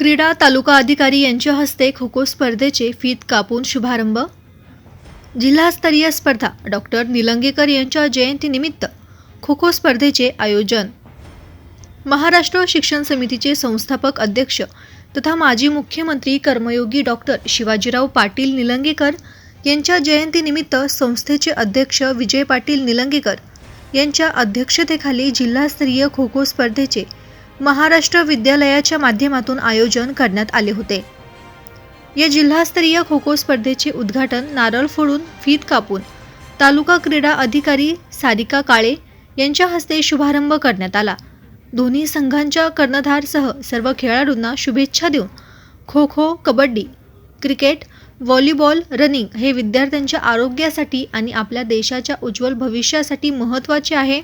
क्रीडा तालुका अधिकारी यांच्या हस्ते खो खो स्पर्धेचे फीत कापून शुभारंभ. जिल्हास्तरीय स्पर्धा डॉक्टर निलंगेकर यांच्या जयंतीनिमित्त खो खो स्पर्धेचे आयोजन. महाराष्ट्र शिक्षण समितीचे संस्थापक अध्यक्ष तथा माजी मुख्यमंत्री कर्मयोगी डॉक्टर शिवाजीराव पाटील निलंगेकर यांच्या जयंतीनिमित्त संस्थेचे अध्यक्ष विजय पाटील निलंगेकर यांच्या अध्यक्षतेखाली जिल्हास्तरीय खो खो स्पर्धेचे महाराष्ट्र विद्यालयाच्या माध्यमातून आयोजन करण्यात आले होते. या जिल्हास्तरीय खो खो स्पर्धेचे उद्घाटन नारळ फोडून फीत कापून तालुका क्रीडा अधिकारी सारिका काळे यांच्या हस्ते शुभारंभ करण्यात आला. दोन्ही संघांच्या कर्णधारसह सर्व खेळाडूंना शुभेच्छा देऊन kho kho kabaddi cricket volleyball running हे विद्यार्थ्यांच्या आरोग्यासाठी आणि आपल्या देशाच्या उज्ज्वल भविष्यासाठी महत्त्वाचे आहे.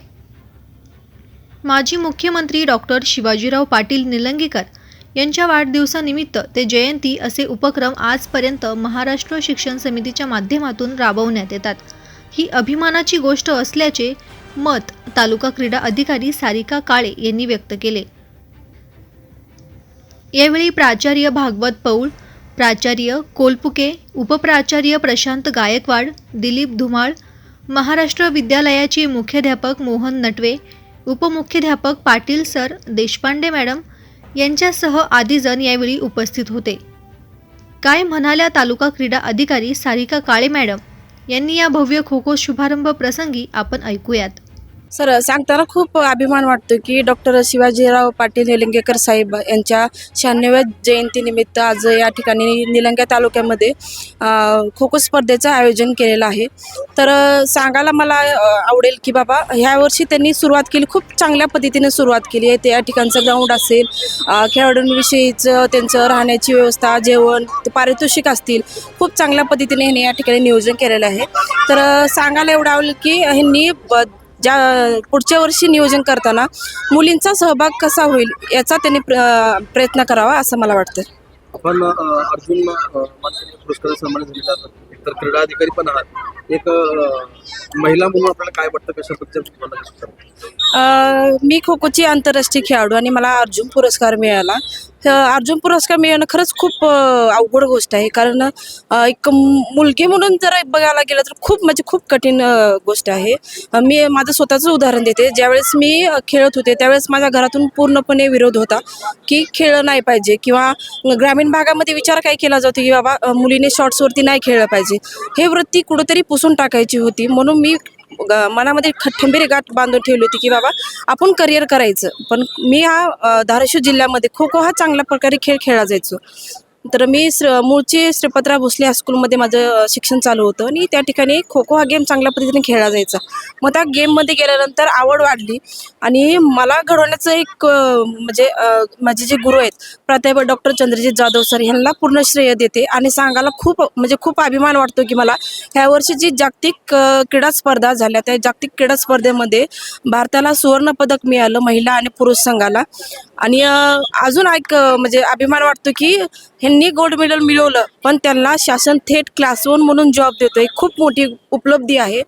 माजी मुख्यमंत्री डॉक्टर शिवाजीराव पाटील निलंगेकर यांच्या वाढदिवसानिमित्त ते जयंती असे उपक्रम आजपर्यंत महाराष्ट्र शिक्षण समितीच्या माध्यमातून राबवण्यात येतात. ही अभिमानाची गोष्ट असल्याचे मत तालुका क्रीडा अधिकारी सारिका काळे यांनी व्यक्त केले. यावेळी प्राचार्य भागवत पौळ प्राचार्य कोलपुके उपप्राचार्य प्रशांत गायकवाड दिलीप धुमाळ महाराष्ट्र विद्यालयाचे मुख्याध्यापक मोहन नटवे उपमुख्याध्यापक पाटील सर देशपांडे मॅडम यांच्यासह आदीजण यावेळी उपस्थित होते. काय म्हणाल्या तालुका क्रीडा अधिकारी सारिका काळे मॅडम यांनी या भव्य खो खो शुभारंभ प्रसंगी आपण ऐकूयात. सर सांगताना खूप अभिमान वाटतो की डॉक्टर शिवाजीराव पाटील निलंगेकर साहेब यांच्या शहाण्णव्या जयंतीनिमित्त आज या ठिकाणी निलंग्या तालुक्यामध्ये खो खो स्पर्धेचं आयोजन केलेलं आहे. तर सांगायला मला आवडेल की बाबा ह्या वर्षी त्यांनी सुरुवात केली खूप चांगल्या पद्धतीने सुरुवात केली आहे. त्या ठिकाणचं ग्राउंड असेल खेळाडूंविषयीचं त्यांचं राहण्याची व्यवस्था जेवण पारितोषिक असतील खूप चांगल्या पद्धतीने ह्यांनी या ठिकाणी नियोजन केलेलं आहे. तर सांगायला एवढं आवडेल की ह्यांनी ब- ज्या पुढच्या वर्षी नियोजन करताना मुलींचा सहभाग कसा होईल याचा त्यांनी प्र- प्रयत्न करावा असं मला वाटतं. आपण अर्जुन पुरस्कार सन्मानित झालेला क्रीडा अधिकारी पण आहात. एक महिला म्हणून आपल्याला काय वाटतं? कशा पद्धतीचं मी खो खोची आंतरराष्ट्रीय खेळाडू आणि मला अर्जुन पुरस्कार मिळाला. अर्जुन पुरस्कार मिळणं खरंच खूप अवघड गोष्ट आहे. कारण एक मुलगी म्हणून जर बघायला गेलं तर खूप म्हणजे खूप कठीण गोष्ट आहे. मी माझं स्वतःचं उदाहरण देते. ज्यावेळेस मी खेळत होते त्यावेळेस माझ्या घरातून पूर्णपणे विरोध होता की खेळलं नाही पाहिजे किंवा ग्रामीण भागामध्ये विचार काय केला जातो की बाबा मुलीने शॉर्ट्सवरती नाही खेळलं पाहिजे. हे वृत्ती कुठंतरी पुसून टाकायची होती. म्हणून मी मनामध्ये खंबीर गाठ बांधून ठेवली होती की बाबा आपण करिअर करायचं. पण मी हा धाराशिव जिल्ह्यामध्ये खो खो हा चांगल्या प्रकारे खेळ खेळला जायचो. तर मी श्र मूळचे श्रीपतराव भोसले हायस्कूलमध्ये माझं शिक्षण चालू होतं. आणि त्या ठिकाणी खो खो हा गेम चांगल्या पद्धतीने खेळला जायचा. मग त्या गेममध्ये गेल्यानंतर आवड वाढली. आणि मला घडवण्याचं एक म्हणजे माझे जे गुरु आहेत प्राध्यापक डॉक्टर चंद्रजित जाधव सर ह्यांना पूर्ण श्रेय देते. आणि सांगायला खूप म्हणजे खूप अभिमान वाटतो की मला ह्या वर्षी जी जागतिक क्रीडा स्पर्धा झाल्या त्या जागतिक क्रीडा स्पर्धेमध्ये भारताला सुवर्णपदक मिळालं महिला आणि पुरुष संघाला. आणि अजून एक म्हणजे अभिमान वाटतो की त्यांनी गोल्ड मेडल मिळवलं पण त्यांना शासन थेट क्लास वन म्हणून जॉब देतो ही खूप मोठी उपलब्धी आहे.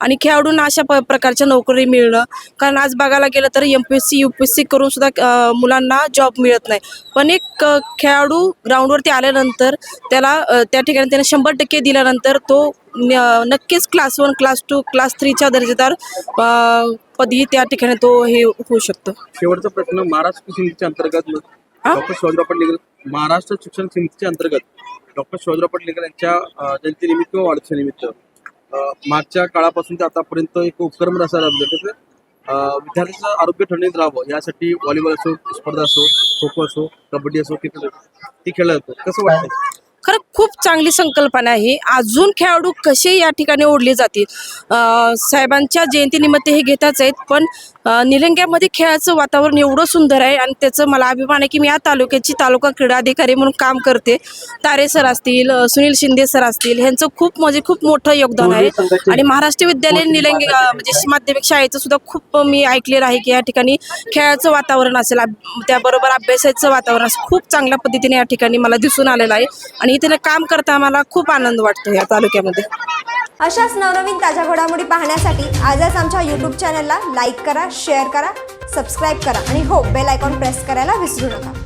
आणि खेळाडूंना अशा प प्रकारच्या नोकरी मिळणं कारण आज बघायला गेलं तर M P S C U P S C करून सुद्धा मुलांना जॉब मिळत नाही. पण एक खेळाडू ग्राउंडवरती आल्यानंतर त्याला त्या ठिकाणी त्याने शंभर टक्के दिल्यानंतर तो नक्कीच class one class two class थ्रीच्या दर्जेदार पदी त्या ठिकाणी तो हे होऊ शकतो. शेवटचा प्रश्न महाराष्ट्र अंतर्गत डॉक्टर शिवाजीराव पाटील निलंगे- महाराष्ट्र शिक्षण समितीच्या अंतर्गत डॉक्टर शिवाजीराव पाटील निलंगे यांच्या जयंतीनिमित्त किंवा वाढदिवसानिमित्त मागच्या काळापासून ते आतापर्यंत एक उपक्रम रसा राबले त्याचे अ, विद्यार्थ्यांचं आरोग्य ठणीत राहावं यासाठी व्हॉलीबॉल असो स्पर्धा असो खो खो असो कबड्डी असो क्रिकेट असो ती खेळलं जातं. कसं वाटतं खरं खूप चांगली संकल्पना आहे. अजून खेळाडू कसे या ठिकाणी ओढले जातील? साहेबांच्या जयंतीनिमित्त हे घेताच आहेत पण निलंग्यामध्ये खेळाचं वातावरण एवढं सुंदर आहे आणि त्याचं मला अभिमान आहे की मी या तालुक्याची तालुका क्रीडा अधिकारी म्हणून काम करते. तारे सर असतील सुनील शिंदे सर असतील ह्यांचं खूप म्हणजे खूप मोठं योगदान आहे. आणि महाराष्ट्र विद्यालय निलंगे म्हणजे माध्यमिक शाळेचं सुद्धा खूप मी ऐकलेलं आहे की या ठिकाणी खेळाचं वातावरण असेल. त्याबरोबर अभ्यासाचं वातावरण असेल खूप चांगल्या पद्धतीने या ठिकाणी मला दिसून आलेलं आहे. आणि इथे काम करता आम्हाला खूप आनंद वाटतो या तालुक्यामध्ये. अशाच नवनवीन ताज्या घडामोडी पाहण्यासाठी आजच आमच्या यूट्यूब चॅनलला लाईक करा शेअर करा सबस्क्राईब करा आणि हो बेल आयकॉन प्रेस करायला विसरू नका.